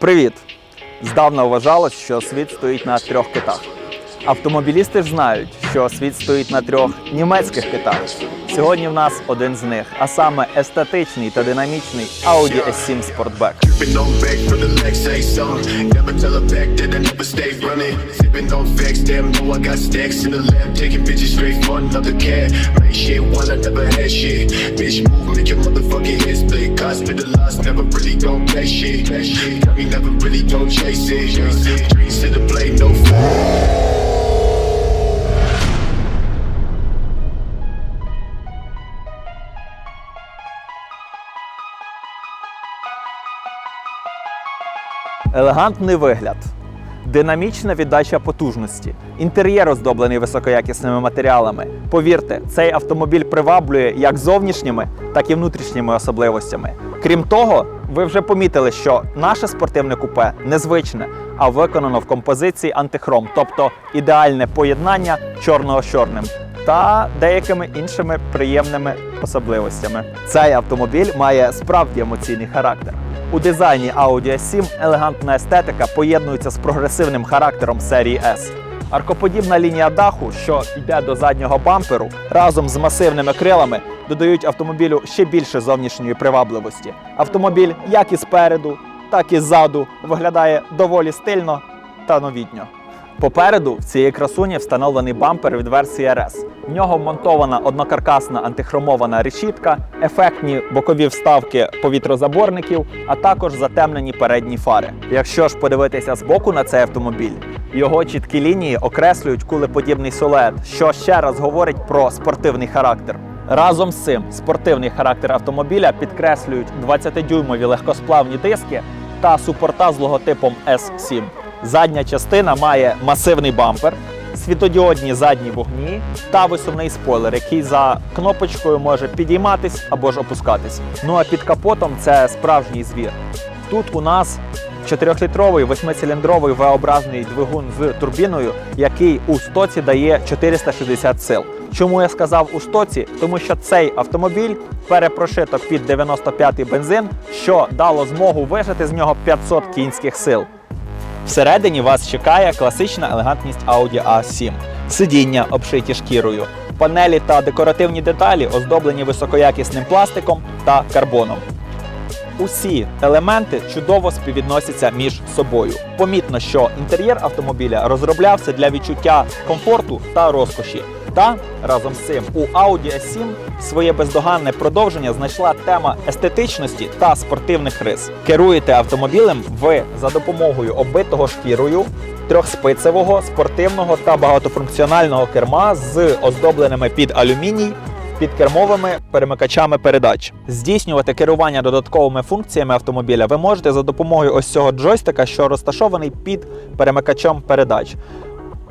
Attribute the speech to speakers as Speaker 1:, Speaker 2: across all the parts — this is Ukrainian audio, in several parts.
Speaker 1: Привіт! Здавна вважалось, що світ стоїть на трьох китах. Автомобілісти ж знають, що світ стоїть на трьох німецьких китах. Сьогодні в нас один з них, а саме естетичний та динамічний Audi S7 Sportback.
Speaker 2: Sipping on back for the
Speaker 1: Елегантний вигляд, динамічна віддача потужності, інтер'єр оздоблений високоякісними матеріалами. Повірте, цей автомобіль приваблює як зовнішніми, так і внутрішніми особливостями. Крім того, ви вже помітили, що наше спортивне купе незвичне, а виконано в композиції антихром, тобто ідеальне поєднання чорного з чорним та деякими іншими приємними особливостями. Цей автомобіль має справді емоційний характер. У дизайні Audi S7 елегантна естетика поєднується з прогресивним характером серії S. Аркоподібна лінія даху, що йде до заднього бамперу, разом з масивними крилами додають автомобілю ще більше зовнішньої привабливості. Автомобіль як і спереду, так і ззаду виглядає доволі стильно та новітньо. Попереду в цієї красуні встановлений бампер від версії RS. В нього вмонтована однокаркасна антихромована решітка, ефектні бокові вставки повітрозаборників, а також затемнені передні фари. Якщо ж подивитися збоку на цей автомобіль, його чіткі лінії окреслюють кулеподібний силует, що ще раз говорить про спортивний характер. Разом з цим спортивний характер автомобіля підкреслюють 20-дюймові легкосплавні диски та супорта з логотипом S7. Задня частина має масивний бампер, світодіодні задні вогні та висувний спойлер, який за кнопочкою може підійматись або ж опускатись. Ну а під капотом це справжній звір. Тут у нас 4-літровий 8-циліндровий V-образний двигун з турбіною, який у стоці дає 460 сил. Чому я сказав у стоці? Тому що цей автомобіль перепрошито під 95-й бензин, що дало змогу вижити з нього 500 кінських сил. Всередині вас чекає класична елегантність Audi A7. Сидіння обшиті шкірою, панелі та декоративні деталі оздоблені високоякісним пластиком та карбоном. Усі елементи чудово співвідносяться між собою. Помітно, що інтер'єр автомобіля розроблявся для відчуття комфорту та розкоші. Та разом з цим у Audi S7 своє бездоганне продовження знайшла тема естетичності та спортивних рис. Керуєте автомобілем ви за допомогою оббитого шкірою трьохспицевого, спортивного та багатофункціонального керма з оздобленими під алюміній підкермовими перемикачами передач. Здійснювати керування додатковими функціями автомобіля ви можете за допомогою ось цього джойстика, що розташований під перемикачем передач.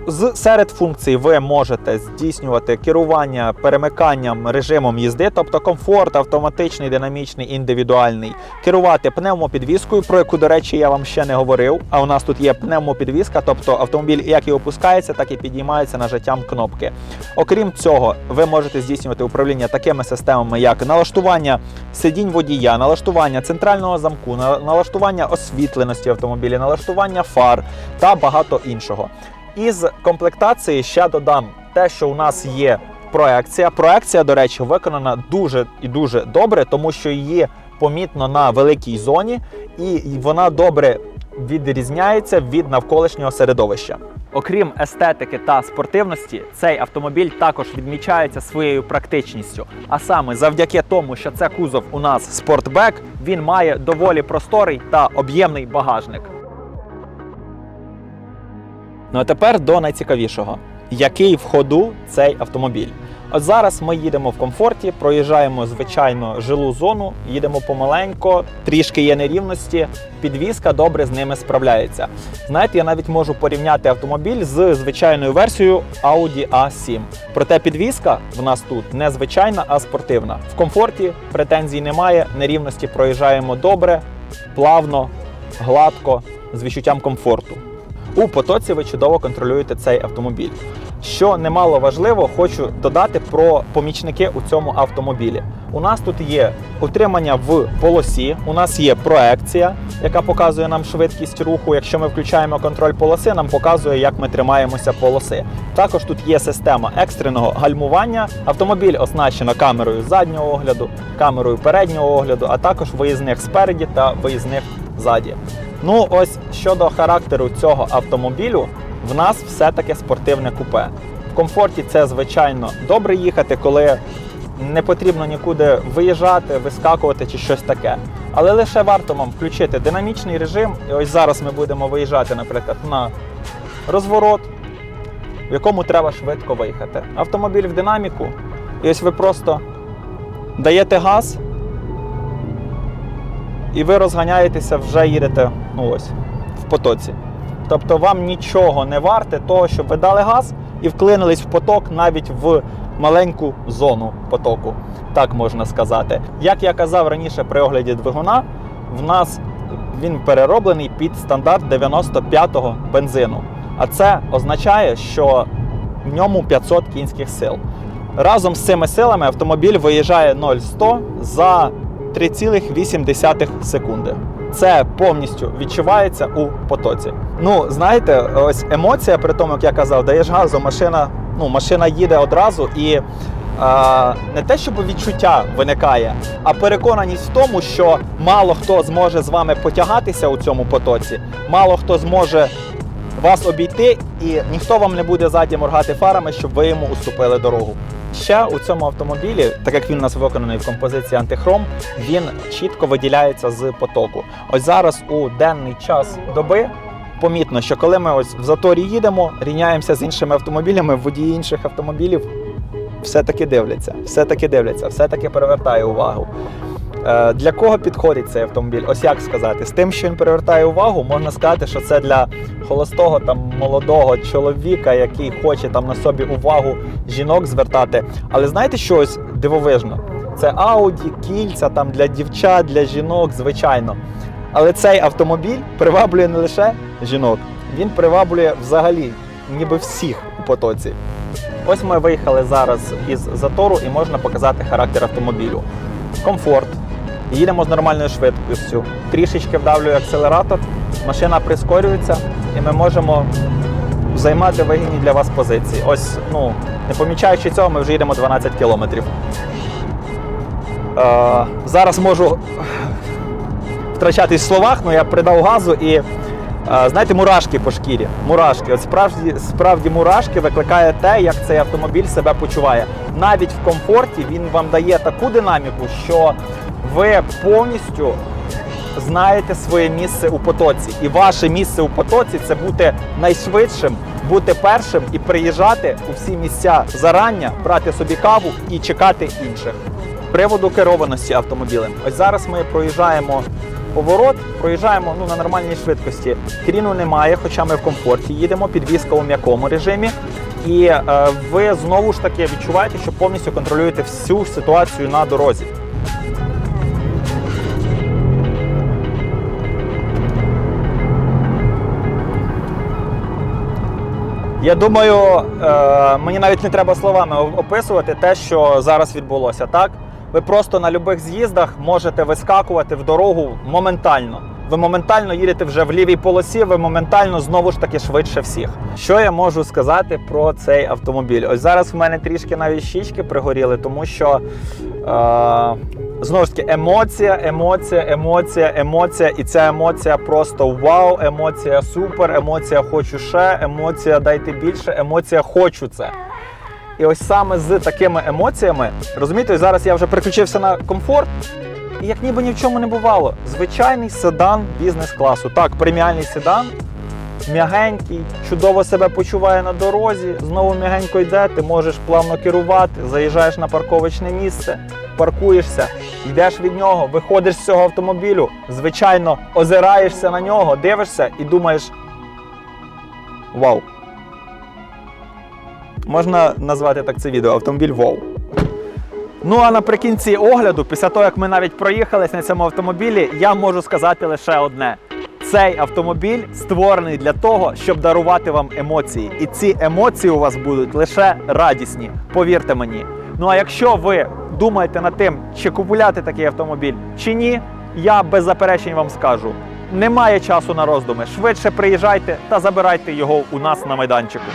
Speaker 1: З серед функцій ви можете здійснювати керування перемиканням режимом їзди, тобто комфорт, автоматичний, динамічний, індивідуальний, керувати пневмопідвіскою, про яку, до речі, я вам ще не говорив. А у нас тут є пневмопідвіска, тобто автомобіль як і опускається, так і підіймається нажаттям кнопки. Окрім цього, ви можете здійснювати управління такими системами, як налаштування сидінь водія, налаштування центрального замку, на- налаштування освітленості автомобіля, налаштування фар та багато іншого. Із комплектації ще додам те, що у нас є проекція. Проекція, до речі, виконана дуже і дуже добре, тому що її помітно на великій зоні, і вона добре відрізняється від навколишнього середовища. Окрім естетики та спортивності, цей автомобіль також відмічається своєю практичністю. А саме завдяки тому, що це кузов у нас спортбек, він має доволі просторий та об'ємний багажник. Ну а тепер до найцікавішого. Який в ходу цей автомобіль? От зараз ми їдемо в комфорті, проїжджаємо звичайно жилу зону, їдемо помаленько, трішки є нерівності, підвізка добре з ними справляється. Знаєте, я навіть можу порівняти автомобіль з звичайною версією Audi A7. Проте підвізка в нас тут не звичайна, а спортивна. В комфорті претензій немає, нерівності проїжджаємо добре, плавно, гладко, з відчуттям комфорту. У потоці ви чудово контролюєте цей автомобіль. що немало важливо, хочу додати про помічники у цьому автомобілі. У нас тут є утримання в полосі, у нас є проекція, яка показує нам швидкість руху. Якщо ми включаємо контроль полоси, нам показує, як ми тримаємося полоси. Також тут є система екстреного гальмування. Автомобіль оснащено камерою заднього огляду, камерою переднього огляду, а також виїзних спереді та виїзних ззаді. Ну ось щодо характеру цього автомобілю, в нас все-таки спортивне купе. В комфорті це звичайно добре їхати, коли не потрібно нікуди виїжджати, вискакувати чи щось таке. Але лише варто вам включити динамічний режим. І ось зараз ми будемо виїжджати, наприклад, на розворот, в якому треба швидко виїхати. Автомобіль в динаміку, і ось ви просто даєте газ, і ви розганяєтеся, вже їдете ось, в потоці. Тобто вам нічого не варте того, щоб ви дали газ і вклинились в поток навіть в маленьку зону потоку, так можна сказати. Як я казав раніше при огляді двигуна, в нас він перероблений під стандарт 95-го бензину. А це означає, що в ньому 500 кінських сил. Разом з цими силами автомобіль виїжджає 0-100 за 3,8 секунди. Це повністю відчувається у потоці. Ну, знаєте, ось емоція, при тому, як я казав, даєш газу, машина, ну, машина їде одразу і е, не те, щоб відчуття виникає, а переконаність в тому, що мало хто зможе з вами потягатися у цьому потоці, мало хто зможе вас обійти, і ніхто вам не буде ззаді моргати фарами, щоб ви йому уступили дорогу. Ще у цьому автомобілі, так як він у нас виконаний в композиції антихром, він чітко виділяється з потоку. Ось зараз у денний час доби помітно, що коли ми ось в заторі їдемо, рівняємося з іншими автомобілями, водії інших автомобілів все-таки дивляться, все-таки дивляться, все-таки перевертає увагу. Е, Для кого підходить цей автомобіль? Ось як сказати, з тим, що він привертає увагу, можна сказати, що це для холостого там молодого чоловіка, який хоче там на собі увагу жінок звертати. Але знаєте, що ось дивовижно? Це Ауді, кільця там для дівчат, для жінок, звичайно. Але цей автомобіль приваблює не лише жінок, він приваблює взагалі ніби всіх у потоці. Ось ми виїхали зараз із затору і можна показати характер автомобілю. Комфорт. Їдемо з нормальною швидкістю. Трішечки вдавлює акселератор, машина прискорюється, і ми можемо займати вигідні для вас позиції. Ось, ну, не помічаючи цього, ми вже їдемо 12 кілометрів. Е, зараз можу втрачатись в словах, але я придав газу і е, знаєте, мурашки по шкірі. Мурашки. От справді, справді мурашки викликає те, як цей автомобіль себе почуває. Навіть в комфорті він вам дає таку динаміку, що ви повністю знаєте своє місце у потоці. І ваше місце у потоці це бути найшвидшим, бути першим і приїжджати у всі місця зарання, брати собі каву і чекати інших. Приводу керованості автомобілем. Ось зараз ми проїжджаємо поворот, проїжджаємо ну, на нормальній швидкості. Кріну немає, хоча ми в комфорті їдемо, підвізка у м'якому режимі. І е, ви знову ж таки відчуваєте, що повністю контролюєте всю ситуацію на дорозі. Я думаю, е, мені навіть не треба словами описувати те, що зараз відбулося. Так, ви просто на будь-яких з'їздах можете вискакувати в дорогу моментально. Ви моментально їдете вже в лівій полосі, ви моментально знову ж таки швидше всіх. Що я можу сказати про цей автомобіль? Ось зараз в мене трішки навіть щічки пригоріли, тому що е, знову ж таки емоція, емоція, емоція, емоція. І ця емоція просто вау, емоція супер, емоція хочу ще, емоція дайте більше, емоція хочу це. І ось саме з такими емоціями, розумієте, зараз я вже переключився на комфорт, і як ніби ні в чому не бувало. Звичайний седан бізнес-класу. Так, преміальний седан, м'ягенький, чудово себе почуває на дорозі, знову м'ягенько йде, ти можеш плавно керувати, заїжджаєш на парковочне місце, паркуєшся, йдеш від нього, виходиш з цього автомобілю, звичайно, озираєшся на нього, дивишся і думаєш: Вау! Можна назвати так це відео автомобіль Вау. Ну а наприкінці огляду, після того як ми навіть проїхались на цьому автомобілі, я можу сказати лише одне: Цей автомобіль створений для того, щоб дарувати вам емоції. І ці емоції у вас будуть лише радісні. Повірте мені. Ну а якщо ви думаєте над тим, чи купувати такий автомобіль, чи ні, я без заперечень вам скажу. Немає часу на роздуми. Швидше приїжджайте та забирайте його у нас на майданчику.